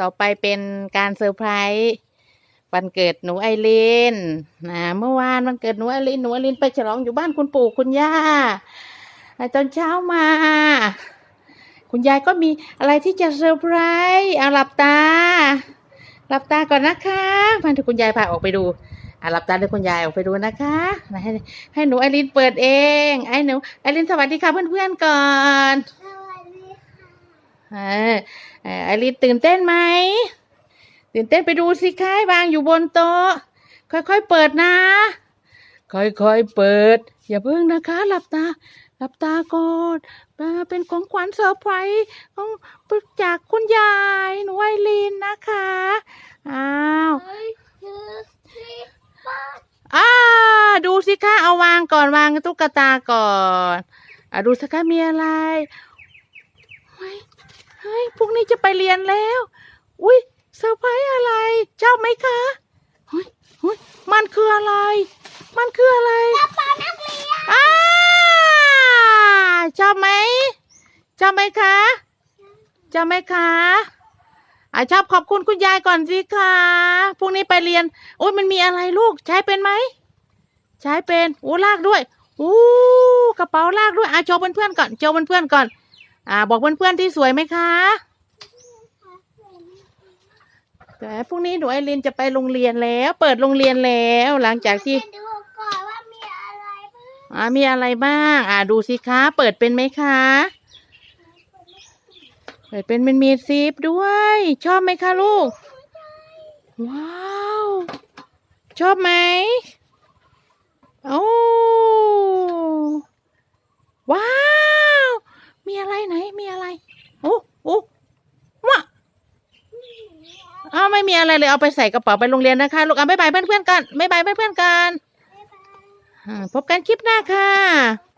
ต่อไปเป็นการเซอร์ไพรส์วันเกิดหนูไอรินนะเมื่อวานวันเกิดหนูไอรินหนูไอรินไปฉลองอยู่บ้านคุณปู่คุณย่าอ่ตอนเช้ามา คุณยายก็มีอะไรที่จะเซอร์ไพรส์เอาหลับตา หลับตาก่อนนะคะมาถึงคุณยายพาออกไปดูอะหลับตาเลยคุณยายออกไปดูนะคะให้ให้หนูไอรินเปิดเอง ไอ้หนูไอรินสวัสดีค่ะเพื่อนๆก่อน เออเอ่อไอรินตื่นเต้นไหม ตื่นเต้นไปดูสิคะวางอยู่บนโต๊ะ ค่อยๆเปิดนะ ค่อยๆเปิด อย่าเพิ่งนะคะ หลับตา หลับตาก่อนเอ่อเป็นของขวัญเซอร์ไพรส์ของจากคุณยายหนูไอรินนะคะ อ้าวอ้านอ่าดูสิคะเอาวางก่อนวางตุ๊กตาก่อนอ่าดูสิคะมีอะไร พรุ่งนี้จะไปเรียนแล้ว อุ้ยเซอร์ไพรส์อะไรชอบไหมคะเฮ้ยเฮ้ยมันคืออะไร มันคืออะไรกระเป๋านักเรียนอ้าชอบไหมชอบไหมคะชอบไหมคะอ่าชอบขอบคุณคุณยายก่อนสิคะพรุ่งนี้ไปเรียน โอ้ยมันมีอะไรลูก ใช้เป็นไหม ใช้เป็น โอ้ลากด้วยอู้กระเป๋าลากด้วยอะโชว์เพื่อนๆก่อนโชว์เพื่อนๆก่อน อ่า บอกเพื่อนๆที่สวยไหมคะ แต่พรุ่งนี้หนูไอรินจะไปโรงเรียนแล้ว เปิดโรงเรียนแล้วหลังจากที่มาดูก่อนว่ามีอะไรบ้างอ่ามีอะไรบ้าง อ่าดูสิคะ เปิดเป็นไหมคะ เปิดเป็นเป็นมีซีฟด้วย ชอบไหมคะลูก ว้าว ชอบไหมโอ้ว้าว มีอะไรไหน มีอะไร โอ้โอ้ว้า อ้าวไม่มีอะไรเลยเอาไปใส่กระเป๋าไปโรงเรียนนะคะลูกอะบ๊ายบายเพื่อนๆกันบ๊ายบายเพื่อนๆกันบ๊ายบายอ่าพบกันคลิปหน้าค่ะ